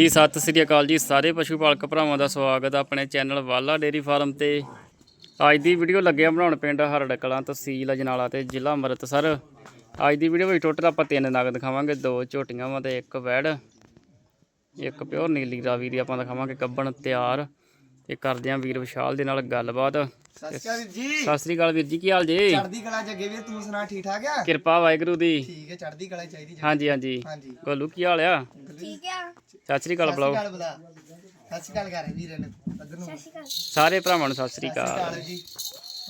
ਜੀ, ਸਤਿ ਸ੍ਰੀ ਅਕਾਲ ਜੀ, ਸਾਰੇ ਪਸ਼ੂ ਪਾਲਕ ਭਰਾਵਾਂ ਦਾ ਸਵਾਗਤ ਹੈ ਆਪਣੇ ਚੈਨਲ ਵਾਲਾ ਡੇਰੀ ਫਾਰਮ ਤੇ। ਅੱਜ ਦੀ ਵੀਡੀਓ ਲੱਗਿਆ ਬਣਾਉਣ ਪਿੰਡ ਹਰੜ ਕਲਾਂ ਤਹਿਸੀਲ ਅਜਨਾਲਾ ਤੇ ਜ਼ਿਲ੍ਹਾ ਅੰਮ੍ਰਿਤਸਰ। ਅੱਜ ਦੀ ਵੀਡੀਓ ਵਿੱਚ ਟੋਟਲ ਆਪਾਂ ਤਿੰਨ ਨਗ ਦਿਖਾਵਾਂਗੇ, ਦੋ ਝੋਟੀਆਂ ਵਾਂ ਤੇ ਇੱਕ ਵੈੜ, ਇੱਕ ਪਿਓਰ ਨੀਲੀ ਰਾਵੀ ਦੀ ਆਪਾਂ ਦਿਖਾਵਾਂਗੇ ਕੱਬਣ ਤਿਆਰ। ਤੇ ਕਰਦੇ ਆਂ ਵੀਰ ਵਿਸ਼ਾਲ ਦੇ ਨਾਲ ਗੱਲਬਾਤ। ਸਤਿ ਸ਼੍ਰੀ ਅਕਾਲ ਵੀਰ ਜੀ। ਸਤਿ ਸ੍ਰੀ ਅਕਾਲ ਵੀਰ ਜੀ ਕੀ ਹਾਲ ਜੀ? ਚੜ੍ਹਦੀ ਕਲਾ ਜੱਗੇ ਵੀਰ ਤੂੰ ਸੁਣਾ ਠੀਕ ਠਾਕ ਆ? ਕਿਰਪਾ ਵਾਹਿਗੁਰੂ ਦੀ। ਠੀਕ ਹੈ ਚੜ੍ਹਦੀ ਕਲਾ ਚਾਹੀਦੀ ਜੀ ਹਾਂਜੀ। ਹਾਂਜੀ ਹਾਂਜੀ। ਗੋਲੂ ਕੀ ਹਾਲ ਆ? ਠੀਕ ਆ। ਸਤਿ ਸ੍ਰੀ ਅਕਾਲ ਬੁਲਾਓ। ਸਤਿ ਸ਼੍ਰੀ ਅਕਾਲ ਕਰ ਵੀਰੇ ਨੇ ਅਦਰ ਨੂੰ। ਸਤਿ ਸਾਰੇ ਭਰਾਵਾਂ ਨੂੰ ਸਤਿ ਸ੍ਰੀ ਸ਼੍ਰੀ ਅਕਾਲ ਅਕਾਲ। ਜੀ।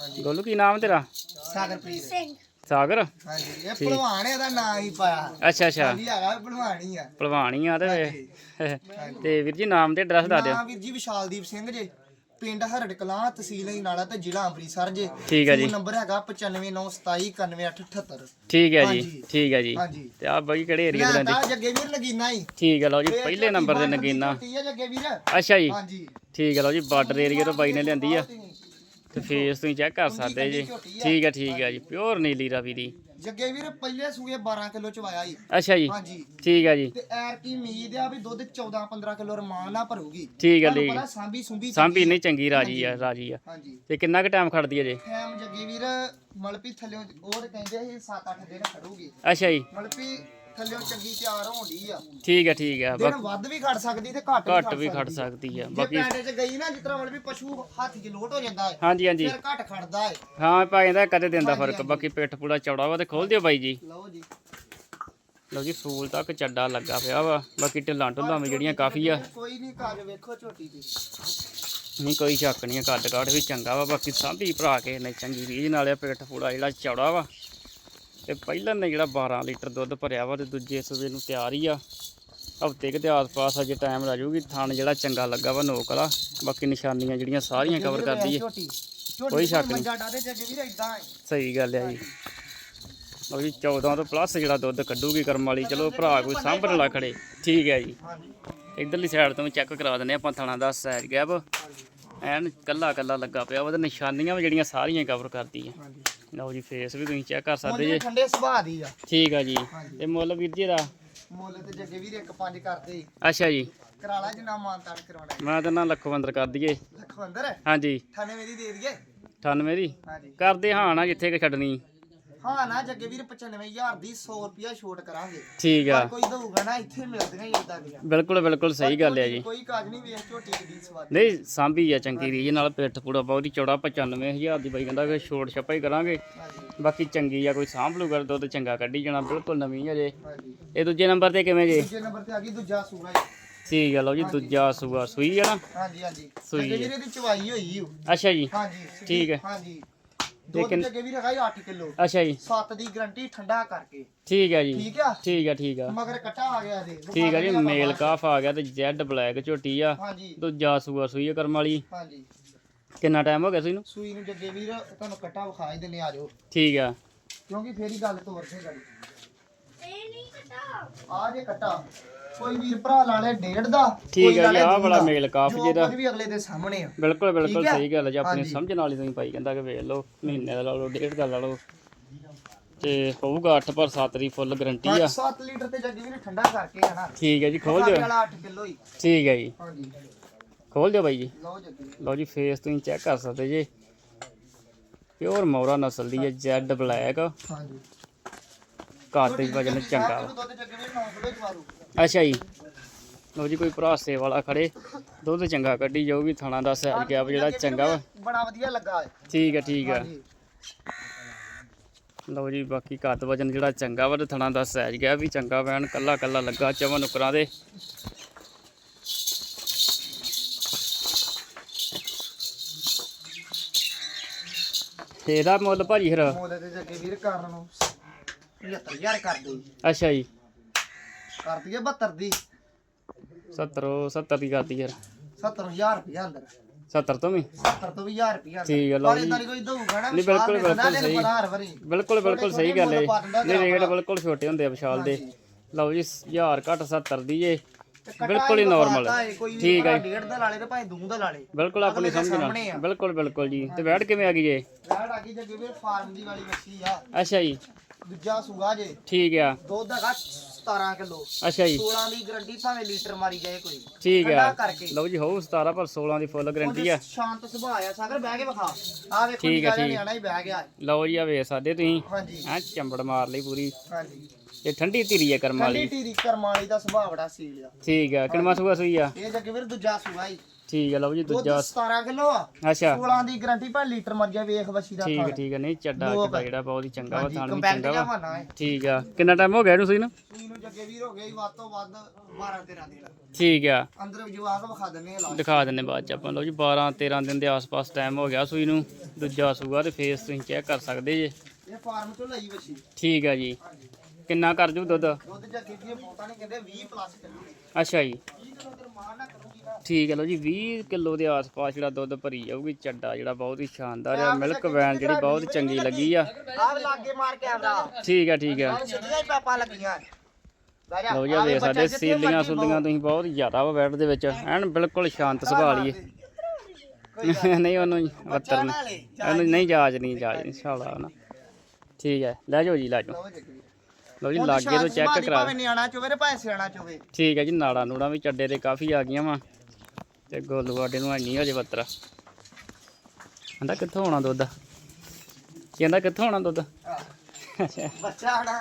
ਹਾਂਜੀ। ਗੋਲੂ ਕੀ ਨਾਮ ਤੇਰਾ? ਸਾਗਰਪ੍ਰੀਤ। ਸਿੰਘ। ਸਾਗਰ? ਹਾਂਜੀ ਇਹ ਭਲਵਾਨ ਇਹਦਾ ਨਾਂ ਹੀ ਪਾਇਆ। ਅੱਛਾ ਅੱਛਾ। ਹਾਂਜੀ ਹੈਗਾ ਭਲਵਾਨ ਹੀ ਆ। ਭਲਵਾਨੀ ਆ ਤੇ ਤੇ ਵੀਰ ਜੀ ਨਾਮ ਤੇ ਐਡਰੈਸ ਦੱਸ ਦਿਓ। ਨਾਮ ਵੀਰ ਜੀ ਵਿਸ਼ਾਲਦੀਪ ਸਿੰਘ ਜੇ ਪਿੰਡ ਹਰੜ ਕਲਾਂ ਤਹਿਸੀਲ ਨਾਲਾ ਤੇ ਜ਼ਿਲ੍ਹਾ ਅੰਮ੍ਰਿਤਸਰ ਜੇ। ਠੀਕ ਹੈ ਜੀ। ਫੋਨ ਨੰਬਰ ਹੈਗਾ 9597291878 ਠੀਕ ਹੈ ਜੀ ਹਾਂਜੀ। ਠੀਕ ਹੈ ਜੀ। ਹਾਂਜੀ। ਤੇ ਆ ਬਾਈ ਕਿਹੜੇ ਏਰੀਆ ਦੇ ਰਹਿੰਦੇ? ਤਾਂ ਜੱਗੇ ਵੀਰ ਨਗੀਨਾ ਹੀ। ਠੀਕ ਹੈ ਲਓ ਜੀ ਪਹਿਲੇ ਨੰਬਰ ਦੀ ਨਗੀਨਾ। ਜੱਗੇ ਵੀਰ। ਅੱਛਾ ਜੀ। ਹਾਂਜੀ। ਠੀਕ ਹੈ ਲਓ ਜੀ ਬਾਰਡਰ ਏਰੀਆ ਤੋਂ ਬਾਈ ਨੇ ਲਿਆਂਦੀ ਆ। ਤੇ ਫੇਸ ਤੁਸੀਂ ਚੈੱਕ ਕਰ ਸਕਦੇ ਜੀ। ਠੀਕ ਹੈ ਠੀਕ ਹੈ ਜੀ। ਪਿਓਰ ਨੀਲੀ ਰਾਵੀ ਦੀ। ਜੱਗੇ ਵੀਰ ਪਹਿਲੇ ਸੂਏ 12 ਕਿਲੋ ਚਵਾਇਆ ਜੀ। ਅੱਛਾ ਜੀ। ਹਾਂਜੀ। ਠੀਕ ਹੈ ਜੀ। ਤੇ ਐਰ ਕੀ ਉਮੀਦ ਆ ਵੀ ਦੁੱਧ 14 15 ਕਿਲੋ ਰਮਾਨ ਨਾ ਭਰੂਗੀ। ਠੀਕ ਹੈ ਪਤਾ ਸਾਂਭੀ ਸੁੰਭੀ ਸਾਂਭੀ ਨਹੀਂ ਚੰਗੀ ਰਾਜੀ ਆ ਰਾਜੀ ਆ। ਹਾਂਜੀ। ਤੇ ਕਿੰਨਾ ਕੁ ਟਾਈਮ ਖੜਦੀ ਹੈ ਜੀ? ਟਾਈਮ ਜੱਗੇ ਵੀਰ ਮਲਪੀ ਥੱਲਿਓ ਉਹ ਤੇ ਕਹਿੰਦੇ ਸੀ 7-8 ਦਿਨ ਖੜੂਗੀ। ਅੱਛਾ ਜੀ। ਮਲਪੀ ਥੱਲਿਓ ਚੰਗੀ ਤਿਆਰ ਹੋਣੀ ਆ। ਠੀਕ ਹੈ ਠੀਕ ਹੈ ਦਿਨ ਬਾਕੀ ਵੱਧ ਵੀ ਖੜ ਸਕਦੀ ਤੇ ਘੱਟ ਘੱਟ ਵੀ ਖੜ ਸਕਦੀ ਆ। ਜੇ ਬਾਕੀ ਪੈਂਡੇ 'ਚ ਗਈ ਨਾ ਜਿਸ ਤਰ੍ਹਾਂ ਮਲਪੀ ਪਸ਼ੂ ਹੱਥ 'ਚ ਲੋਟ ਹੋ ਜਾਂਦਾ ਹੈ ਹਾਂਜੀ ਹਾਂਜੀ। ਫਿਰ ਘੱਟ ਖੜਦਾ ਹੈ। ਹਾਂ ਪਾ ਜਾਂਦਾ ਕਦੇ ਦਿਨ ਦਾ ਫ਼ਰਕ ਬਾਕੀ ਪਿੱਠ ਪੂੜਾ ਚੌੜਾ ਵਾ ਤੇ ਖੋਲ ਦਿਓ ਬਾਈ ਜੀ। ਲਓ ਜੀ। ਲਓ ਜੀ ਫੂਲ ਤੱਕ ਚੱਡਾ ਲੱਗਾ ਪਿਆ ਵਾ। ਬਾਕੀ ਢਿੱਲਾਂ ਢੁੱਲਾਂ ਵੀ ਜਿਹੜੀਆਂ ਕਾਫੀ ਆ। ਕੋਈ ਨਹੀਂ ਕਾਜ ਵੇਖੋ ਝੋਟੀ ਦੀ ਨਹੀਂ ਕੋਈ ਸ਼ੱਕ ਨਹੀਂ ਕੱਦ ਕਾਠ ਵੀ ਚੰਗਾ ਵਾ। ਬਾਕੀ ਸਾਂਭੀ ਭਰਾ ਕੇ ਨੇ ਚੰਗੀ ਰੀਝ ਨਾਲ ਆ ਪਿੱਠ ਪੂੜਾ ਜਿਹੜਾ ਚੌੜਾ ਵਾ। ਤੇ ਪਹਿਲਾਂ ਨੇ ਜਿਹੜਾ 12 ਲੀਟਰ ਦੁੱਧ ਭਰਿਆ ਵਾ ਤੇ ਦੂਜੇ ਸੂਬੇ ਨੂੰ ਤਿਆਰ ਹੀ ਆ। ਹਫ਼ਤੇ ਕੁ ਦੇ ਆਸ-ਪਾਸ ਅਜੇ ਟਾਈਮ ਲੱਗ ਜਾਊਗੀ ਥਣ ਜਿਹੜਾ ਚੰਗਾ ਲੱਗਾ ਵਾ ਨੋਕ ਵਾਲਾ ਬਾਕੀ ਨਿਸ਼ਾਨੀਆਂ ਜਿਹੜੀਆਂ ਸਾਰੀਆਂ ਕਵਰ ਕਰਦੀ ਝੋਟੀ ਕੋਈ ਸ਼ੱਕ ਨਹੀਂ। ਜੱਗੇ ਸਹੀ ਗੱਲ ਹੈ ਜੀ। ਜੀ 14 ਤੋਂ ਪਲੱਸ ਜਿਹੜਾ ਦੁੱਧ ਕੱਢੂਗੀ ਕਰਮ ਵਾਲੀ ਚਲੋ ਭਰਾ ਕੋਈ ਸਾਂਭਣ ਵਾਲਾ ਖੜੇ। ਠੀਕ ਹੈ ਜੀ। ਇਧਰਲੀ ਸਾਈਡ ਤੋਂ ਚੈੱਕ ਕਰਾ ਦਿੰਦੇ ਆਪਾਂ ਥਣਾ ਦਾ ਸਾਈਜ਼ ਗੈਪ ਐਨ ਕੱਲਾ ਕੱਲਾ ਲੱਗਾ ਪਿਆ ਉਹਦੇ ਨਿਸ਼ਾਨੀਆਂ ਵੀ ਜਿਹੜੀਆਂ ਸਾਰੀਆਂ ਕਵਰ ਕਰਦੀ ਹਾਂਜੀ ਲਓ ਜੀ ਫੇਸ ਵੀ ਤੁਸੀਂ ਚੈੱਕ ਕਰ ਸਕਦੇ ਜੀ। ਠੰਡੇ ਸੁਭਾਅ ਦੀ ਆ। ਠੀਕ ਆ ਜੀ। ਹਾਂਜੀ। ਤੇ ਮੁੱਲ ਵੀਰ ਜੀ ਦਾ ਮੁੱਲ ਤੇ ਜੱਗੇ ਵੀਰ ਇੱਕ ਪੰਜ ਕਰਦੇ। ਅੱਛਾ ਜੀ। ਕਰਾ ਲਾ ਜਿੰਨਾ ਮਾਨ ਤਾਨ ਕਰਾਉਣਾ ਹੈ। ਮੈਂ ਤਾਂ ਨਾ ਲੱਖਵੰਦਰ ਕਰ ਦਈਏ। ਲਖਵੰਦਰ? ਹਾਂਜੀ। 98 ਦੀ ਦੇ ਦਈਏ? 98 ਦੀ? ਹਾਂਜੀ। ਕਰਦੇ ਹਾਂ ਨਾ ਜਿੱਥੇ ਕਿ ਛੱਡਣੀ। ਹਾਂ ਨਾ ਜੱਗੇ ਵੀਰ 95000 ਦੀ 100 ਰੁਪਿਆ ਛੋਟ ਕਰਾਂਗੇ। ਠੀਕ ਆ। ਪਰ ਕੋਈ ਦਊਗਾ ਨਾ ਇੱਥੇ ਮਿਲਦੀਆਂ ਹੀ ਇਦਾਂ ਦੀਆਂ। ਬਿਲਕੁਲ ਬਿਲਕੁਲ ਸਹੀ ਗੱਲ ਹੈ ਜੀ। ਕੋਈ ਕਾਜ ਨਹੀਂ ਵੇਖ ਝੋਟੀ ਦੀ ਸਵਾਦ ਨਹੀਂ ਸਾਂਭੀ ਆ ਚੰਗੀ ਰੀਜ ਨਾਲ ਪਿੱਠ ਪੂੜਾ ਬਹੁਤ ਹੀ ਚੌੜਾ 95000 ਦੀ ਬਾਈ ਕਹਿੰਦਾ ਕਿ ਛੋਟ ਛੱਪਾ ਹੀ ਕਰਾਂਗੇ। ਹਾਂਜੀ। ਬਾਕੀ ਚੰਗੀ ਆ ਕੋਈ ਸਾਂਭ ਲੂਗਾ ਦੁੱਧ ਚੰਗਾ ਕੱਢੀ ਜਾਣਾ ਬਿਲਕੁਲ ਨਵੀਂ ਆ ਜੇ। ਹਾਂਜੀ। ਇਹ ਦੂਜੇ ਨੰਬਰ ਤੇ ਕਿਵੇਂ ਜੇ? ਦੂਜੇ ਨੰਬਰ ਤੇ ਆ ਗਈ ਦੂਜਾ ਸੂਆ ਜੀ। ਠੀਕ ਆ ਲਓ ਜੀ ਦੂਜਾ ਸੂਆ ਸੂਈ ਆ ਨਾ? ਹਾਂਜੀ ਹਾਂਜੀ। ਸੂਈ ਜੱਗੇ ਹੈ। ਵੀਰ ਇਹਦੀ ਚਵਾਈ ਹੋਈ ਓ। ਅੱਛਾ ਜੀ। ਹਾਂਜੀ ਠੀਕ ਹੈ। ਹਾਂਜੀ। ਦੁੱਧ ਕਿੰਨ- ਜੱਗੇ ਵੀਰ ਹੈਗਾ 8 ਕਿਲੋ। ਅੱਛਾ ਜੀ। 7 ਦੀ ਗਰੰਟੀ ਠੰਡਾ ਕਰਕੇ। ਠੀਕ ਆ ਜੀ। ਠੀਕ ਆ? ਠੀਕ ਆ ਠੀਕ ਆ। ਮਗਰ ਕੱਟਾ ਆ ਗਿਆ ਦੇ ਠੀਕ ਆ ਜੀ ਮੇਲ ਕਾਫ ਆ ਗਿਆ ਤੇ ਜੈਡ ਬਲੈਕ ਝੋਟੀ ਆ। ਹਾਂਜੀ। ਦੂਜਾ ਸੂਆ ਸੂਈ ਆ ਕਰਮ ਵਾਲੀ। ਹਾਂਜੀ। ਕਿੰਨਾ ਟਾਈਮ ਹੋ ਗਿਆ ਸੀ ਇਹਨੂੰ ਸੂਈ ਨੂੰ ਜੱਗੇ ਵੀਰ ਤੁਹਾਨੂੰ ਕੱਟਾ ਵਿਖਾ ਹੀ ਦਿੰਨੇ ਆ ਜਾਓ ਠੀਕ ਆ। ਕਿਉਂਕਿ ਫੇਰ ਹੀ ਗੱਲ ਤੋਰ ਸੇ ਗੜੀ ਇਹ ਨਹੀਂ ਕਟਾ। ਆ ਜੇ ਕੱਟਾ। ਕੋਈ ਵੀਰ ਭਰਾ ਲਾ ਲੈ ਡੇਢ ਦਾ ਠੀਕ ਲਾ ਜੀ ਆਹ ਬੜਾ। ਮੇਲ ਕਾਫ ਜਿਹਦਾ। ਵੀ ਅਗਲੇ ਦੇ ਸਾਹਮਣੇ ਆ। ਬਿਲਕੁਲ ਬਿਲਕੁਲ? ਸਹੀ ਗੱਲ ਹੈ ਜੀ ਆਪਣੀ। ਸਮਝ ਨਾਲ ਹੀ ਤੁਸੀਂ ਭਾਈ ਕਹਿੰਦਾ ਕਿ ਵੇਖ ਲਓ ਮਹੀਨੇ ਦਾ ਲਾ ਲਓ ਡੇਢ ਦਾ ਲਾ ਲਓ। ਤੇ ਹੋਊਗਾ 8 ਪਰ 7 ਦੀ ਫੁੱਲ ਗਾਰੰਟੀ ਆ। 7 ਲੀਟਰ ਤੇ ਜੱਗੀ ਵੀਰ ਠੰਡਾ ਕਰਕੇ ਆ ਨਾ। ਠੀਕ ਹੈ ਜੀ ਖੋਲ ਦਿਓ। ਵਾਲਾ 8 ਕਿਲੋ ਹੀ। ਠੀਕ ਹੈ ਜੀ। ਹਾਂਜੀ। ਖੋਲ ਦਿਓ ਬਾਈ ਜੀ। ਲਓ ਜੀ ਫੇਸ ਤੁਸੀਂ ਚੈੱਕ ਕਰ ਸਕਦੇ ਜੀ। ਪਿਓਰ ਮੌਰਾ ਨਸਲ ਦੀ ਹੈ ਜੈਡ ਬਲੈਕ ਹਾਂਜੀ। ਦੇ ਵਜਨ ਚੰਗਾ ਦੁੱਧ ਜੱਗੀ ਵੀਰ 9 ਕਿਲੋ ਜਵਾਰੂ ਅੱਛਾ ਜੀ। ਲਓ ਜੀ ਕੋਈ ਭਰਾਸੇ ਵਾਲਾ ਖੜੇ। ਦੁੱਧ ਚੰਗਾ ਕੱਢੀ ਜਾਊਗੀ ਥਾਣਾ ਦਾ ਸਾਈਜ਼ ਗਿਆ ਜਿਹੜਾ ਚੰਗਾ ਵਾ। ਬੜਾ ਵਧੀਆ ਲੱਗਾ ਠੀਕ ਹੈ ਠੀਕ ਹੈ ਲਓ ਜੀ ਬਾਕੀ ਕੱਦ ਵਜਨ ਜਿਹੜਾ ਚੰਗਾ ਵਾ ਤੇ ਥਣਾ ਦਾ ਸਾਈਜ਼ ਗਿਆ ਵੀ ਚੰਗਾ ਵੈਣ ਕੱਲਾ ਕੱਲਾ ਲੱਗਾ ਚਵਨ ਨੁਕਰਾਂ ਦੇ। ਇਹਦਾ ਮੁੱਲ ਭਾਜੀ ਫਿਰ। ਮੁੱਲ ਤੇ ਜੱਗੇ ਵੀਰ ਕਰਨ ਨੂੰ 75000 ਕਰ ਦੇ ਅੱਛਾ ਜੀ। ਕਰ ਦਈਏ 72 ਦੀ। 70 70 ਦੀ ਕਰਦੀ ਯਾਰ। 70000 ਰੁਪਇਆ ਅੰਦਰ। 70 ਤੋਂ ਵੀ? 70 ਤੋਂ ਵੀ 1000 ਰੁਪਇਆ ਠੀਕ ਹੈ, ਲਓ ਪਰ ਜੀ। ਇਦਾਂ ਦੀ ਕੋਈ ਦਊਗਾ ਨਾ ਨਹੀਂ, ਬਿਲਕੁਲ, ਵਿਸ਼ਾਲ ਨੇ ਬਿਲਕੁਲ ਨਾ ਸਹੀ। ਪਤਾ ਹਰ ਵਾਰੀ। ਬਿਲਕੁਲ ਬਿਲਕੁਲ ਸਹੀ ਗੱਲ ਹੈ ਨਹੀਂ ਰੇਟ ਬਿਲਕੁਲ ਛੋਟੇ ਹੁੰਦੇ ਆ ਵਿਸ਼ਾਲ ਦੇ। ਲਓ ਜੀ 1000 ਘੱਟ 70 ਦੀ ਬਿਲਕੁਲ ਹੀ ਵੀ ਨਾਰਮਲ ਪਤਾ ਹੈ, ਕੋਈ ਠੀਕ ਹੈ ਡੇਢ ਦਾ ਲਾਲੇ ਤੇ ਭਾਵੇਂ ਦੂੰ ਦਾ ਲਾਲੇ ਬਿਲਕੁਲ ਆਪਣੀ ਸਮਝ ਨਾਲ। ਬਿਲਕੁਲ ਬਿਲਕੁਲ ਜੀ। ਤੇ ਬੈਠ ਕਿਵੇਂ ਆ ਗਈ ਜੇ ਰਾੜ ਆ ਗਈ ਜੱਗੇ ਵੀਰ ਫਾਰਮ ਦੀ ਵਾਲੀ ਮੱਛੀ ਆ। ਅੱਛਾ ਜੀ। ਦੂਜਾ ਸੂਆ ਜੇ। ਠੀਕ ਆ। ਦੁੱਧ ਹੈਗਾ 17 ਕਿਲੋ। ਅੱਛਾ ਜੀ। 16 ਦੀ ਗਰੰਟੀ ਭਾਵੇਂ ਲੀਟਰ ਮਾਰੀ ਜਾਏ ਕੋਈ। ਠੀਕ ਆ। ਲਓ ਜੀ ਹੋਊ 17 ਪਰ 16 ਦੀ ਫੁੱਲ ਗਾਰੰਟੀ ਆ। ਸ਼ਾਂਤ ਸੁਭਾਅ ਆ। ਸਾਗਰ ਬਹਿ ਕੇ ਵਿਖਾ। ਆ ਵੇਖੋ ਠੀਕ ਆ। ਨਿਆਣਾ ਹੀ ਬਹਿ ਗਿਆ। ਲਓ ਜੀ ਆ ਵੇਖ ਸਕਦੇ ਤੁਸੀਂ। ਹਾਂਜੀ। ਐ ਚੰਬੜ ਮਾਰ ਲਈ ਪੂਰੀ। ਹਾਂਜੀ। ਇਹ ਠੰਡੀ ਧੀਰੀ ਆ ਕਰਮ ਠੰਡੀ ਵਾਲੀ ਟੀਰੀ ਕਰਮਾਲੀ ਦਾ ਸੁਭਾਅ ਬੜਾ ਸੀਲ ਆ। ਠੀਕ ਆ ਕਿੰਨਾ ਸੂਆ ਸੂਈ ਆ? ਇਹ ਜੱਗੇ ਵੀਰ ਦੂਜਾ ਸੂਆ ਹੀ ਠੀਕ ਆ ਲਓ ਜੀ ਦੁੱਧ ਦੂਜਾ 17 ਕਿਲੋ ਆ। ਅੱਛਾ। 16 ਦੀ ਗਰੰਟੀ ਭਾਵੇਂ ਲੀਟਰ ਮਰ ਜਾ ਵੇਖ ਵਸੀ ਦਾ ਠੀਕ ਠੀਕ ਨਹੀਂ ਚੱਡਾ ਲੋਕ। ਚੱਡਾ ਜਿਹੜਾ ਬਹੁਤ ਹੀ ਚੰਗਾ ਵਾ ਥਾਣ ਵੀ ਕੰਪੈਕਟ ਚੰਗਾ ਵਾ। ਹੈ। ਠੀਕ ਆ ਕਿੰਨਾ ਟਾਈਮ ਹੋ ਗਿਆ ਇਹਨੂੰ ਸੂਈ ਨੂੰ? ਸੂਈ ਨੂੰ ਜੱਗੇ ਵੀਰ ਹੋ ਗਈ ਵੱਧ ਤੋਂ ਵੱਧ 12 13 ਦਿਨ। ਠੀਕ ਆ। ਅੰਦਰ ਜਵਾਕ ਵਿਖਾ ਦਿੰਨੇ ਆ ਲਾਸਟ ਦਿਖਾ ਦਿੰਨੇ ਬਾਅਦ ਚ ਆਪਾਂ ਲਓ ਜੀ 12 13 ਦਿਨ ਦੇ ਆਸ-ਪਾਸ ਟਾਈਮ ਹੋ ਗਿਆ ਸੂਈ ਨੂੰ। ਦੂਜਾ ਸੂਆ ਤੇ ਫੇਸ ਤੁਸੀਂ ਚੈੱਕ ਕਰ ਸਕਦੇ ਜੇ। ਇਹ ਫਾਰਮ ਤੋਂ ਲਈ ਵਸੀ ਠੀਕ ਆ ਜੀ। ਹਾਂਜੀ। ਕਿੰਨਾ ਕਰ ਜੂ ਦੁੱਧ? ਦੁੱਧ ਜੱਗੇ ਜੀ ਬਹੁਤਾ ਨਹੀਂ ਕਹਿੰਦੇ 20 ਪਲੱਸ ਅੱਛਾ ਜੀ। 20 ਕਿਲੋ ਤੇ ਮਾਰ ਨਾ ਨਾ ਠੀਕ ਹੈ ਲਓ ਜੀ 20 ਕਿਲੋ ਦੇ ਆਸ-ਪਾਸ ਜਿਹੜਾ ਦੁੱਧ ਭਰੀ ਜਾਊਗੀ ਚੱਡਾ ਜਿਹੜਾ ਬਹੁਤ ਹੀ ਸ਼ਾਨਦਾਰ ਆ ਮਿਲਕ ਵੈਨ ਜਿਹੜੀ ਬਹੁਤ ਚੰਗੀ ਲੱਗੀ ਆ। ਆਹ ਲਾਗੇ ਮਾਰ ਕੇ ਆਉਂਦਾ। ਠੀਕ ਆ ਠੀਕ ਸਿੱਧੀਆਂ ਹੀ ਪਾਪਾ ਲੱਗੀਆਂ। ਬਹਿ ਜਾ, ਲਓ ਵੇਖ ਸਾਡੇ ਸੀਲੀਆਂ ਸੁਲੀਆਂ ਤੁਸੀਂ ਬਹੁਤ ਜ਼ਿਆਦਾ ਵਾ ਬੈੱਡ ਦੇ ਵਿੱਚ। ਐਨ ਬਿਲਕੁਲ ਸ਼ਾਂਤ ਸੁਭਾਅ ਲਈ ਕੋਈ ਗੱਲ ਨਹੀਂ ਉਹਨੂੰ ਵੱਤਰ ਨਾ ਲੈ, ਉਹਨੂੰ ਨਹੀਂ ਜਾਜ ਨਹੀਂ ਜਾਜ ਨਹੀਂ ਸਾਲਾ ਨਾ। ਠੀਕ ਹੈ ਲੈ ਜਾਓ ਜੀ ਲੈ ਜਾਓ। ਲਓ ਜੀ ਲਾਗੇ ਤੋਂ ਚੈੱਕ ਕਰਾ ਭਾਵੇਂ ਨਿਆਣਾ ਚੋਵੇ ਤੇ ਭਾਵੇਂ ਸਿਆਣਾ ਚੋਵੇ ਠੀਕ ਹੈ ਜੀ ਨਾੜਾ ਨੂੜਾ ਵੀ ਚੱਡੇ ਦੇ ਕਾਫੀ ਆ ਗਈਆਂ ਵਾ। ਤੇ ਗੋਲੂ ਵਾਡੇ ਨੂੰ ਨਹੀਂ ਹਜੇ ਬੱਤਰਾ ਕਹਿੰਦਾ ਕਿੱਥੋਂ ਆਉਣਾ ਦੁੱਧ? ਕਹਿੰਦਾ ਕਿੱਥੋਂ ਆਉਣਾ ਦੁੱਧ? ਬੱਚਾ ਹਣਾ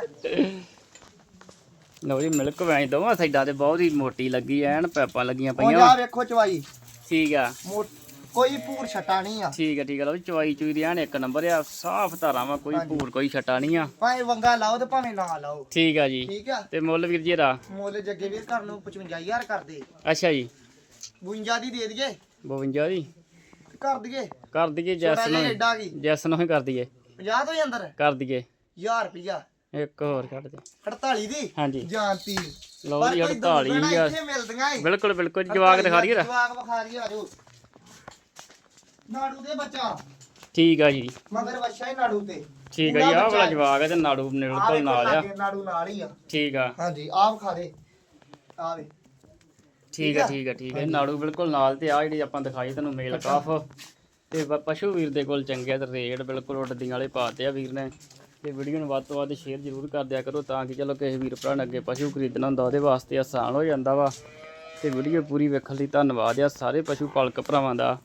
ਲਓ ਜੀ ਮਿਲਕ ਵੈਂ ਦੋਵਾਂ ਸਾਈਡਾਂ ਤੇ ਬਹੁਤ ਹੀ ਮੋਟੀ ਲੱਗੀ ਐਨ ਪੈਪਾਂ ਲੱਗੀਆਂ ਉਹ ਪਈਆਂ ਜਾ ਵਾ। ਵੇਖੋ ਚਵਾਈ। ਠੀਕ ਆ। ਮੋ- ਕੋਈ ਪੂਰ ਛਟਾ ਨਹੀਂ ਆ। ਠੀਕ ਆ ਠੀਕ ਆ। ਲਓ ਜੀ ਚਵਾਈ ਚੂਈ ਦੀ ਐਨ ਇੱਕ ਨੰਬਰ ਆ। ਸਾਫ਼ ਧਾਰਾਂ ਵਾ ਕੋਈ ਭੂਰ ਕੋਈ ਛਟਾ ਨਹੀਂ ਆ। ਭਾਵੇਂ ਵੰਗਾ ਲਾਓ ਤੇ ਭਾਵੇਂ ਨਾ ਲਾਓ। ਠੀਕ ਆ ਜੀ। ਠੀਕ ਆ? ਤੇ ਮੁੱਲ ਵੀਰ ਜੀ ਦਾ ਮੁੱਲ ਜੱਗੇ ਵੀਰ ਘਰ ਨੂੰ 55000 ਕਰਦੇ ਅੱਛਾ ਜੀ। 52 ਦੀ ਦੇ ਦਈਏ। 52 ਜੀ ਤੇ ਕਰ ਦਈਏ। ਕਰ ਦਈਏ ਜੈਸ ਨੂੰ। ਐਡਾ ਕੀ? ਜੈਸ ਨੂੰ ਹੀ ਕਰ ਦਈਏ। 50 ਤੋਂ ਹੀ ਅੰਦਰ? ਕਰ ਦਈਏ। 1000 ਰੁਪਿਆ ਇੱਕ ਹੋਰ ਕੱਢ ਦੇ। 48 ਦੀ? ਹਾਂਜੀ। ਜਾਂਤੀ ਲਓ ਜੀ ਕੋਈ 48 ਦੁੱਗਣਾ ਹਜ਼ਾਰ। ਇੱਥੇ ਮਿਲਦੀਆਂ ਏ ਬਿਲਕੁਲ ਬਿਲਕੁਲ। ਜਵਾਕ ਦਿਖਾ ਰਹੀ ਹੈ ਜਵਾਕ ਵਿਖਾ ਰਹੀ ਆ ਜੋ ਨਾੜੂ ਦੇ ਬੱਚਾ। ਠੀਕ ਆ ਜੀ। ਮਗਰ ਬੱਚਾ ਹੀ ਨਾੜੂ ਤੇ। ਠੀਕ ਆ ਜੀ ਆਹ ਵਾਲਾ ਜਵਾਕ ਹੈ ਤੇ ਨਾੜੂ ਆਹ ਬਿਲਕੁਲ ਵੇਖੋ ਨਾਲ ਆ। ਲਾਗੇ ਨਾੜੂ ਨਾਲ ਹੀ ਆ। ਠੀਕ ਆ। ਹਾਂਜੀ ਆਹ ਵਿਖਾ ਦੇ। ਆ ਵੇ। ਠੀਕ ਆ ਠੀਕ ਆ ਠੀਕ ਆ। ਨਾੜੂ ਬਿਲਕੁਲ ਨਾਲ ਤੇ ਆ ਜਿਹੜੀ ਆਪਾਂ ਦਿਖਾਈ ਤੈਨੂੰ ਮੇਲ ਕਾਫ ਤੇ ਪ- ਪਸ਼ੂ ਵੀਰ ਦੇ ਕੋਲ ਚੰਗੇ ਆ ਤੇ ਰੇਟ ਬਿਲਕੁਲ ਉੱਡਦੀਆਂ ਵਾਲੇ ਪਾਤੇ ਆ ਵੀਰ ਨੇ। ਤੇ ਵੀਡੀਓ ਨੂੰ ਵੱਧ ਤੋਂ ਵੱਧ ਸ਼ੇਅਰ ਜ਼ਰੂਰ ਕਰ ਦਿਆ ਕਰੋ ਤਾਂ ਕਿ ਚਲੋ ਕਿਸੇ ਵੀਰ ਭਰਾ ਨੇ ਅੱਗੇ ਪਸ਼ੂ ਖਰੀਦਣਾ ਹੁੰਦਾ ਉਹਦੇ ਵਾਸਤੇ ਆਸਾਨ ਹੋ ਜਾਂਦਾ ਵਾ। ਤੇ ਵੀਡੀਓ ਪੂਰੀ ਵੇਖਣ ਲਈ ਧੰਨਵਾਦ ਆ ਸਾਰੇ ਪਸ਼ੂ ਪਾਲਕ ਭਰਾਵਾਂ ਦਾ।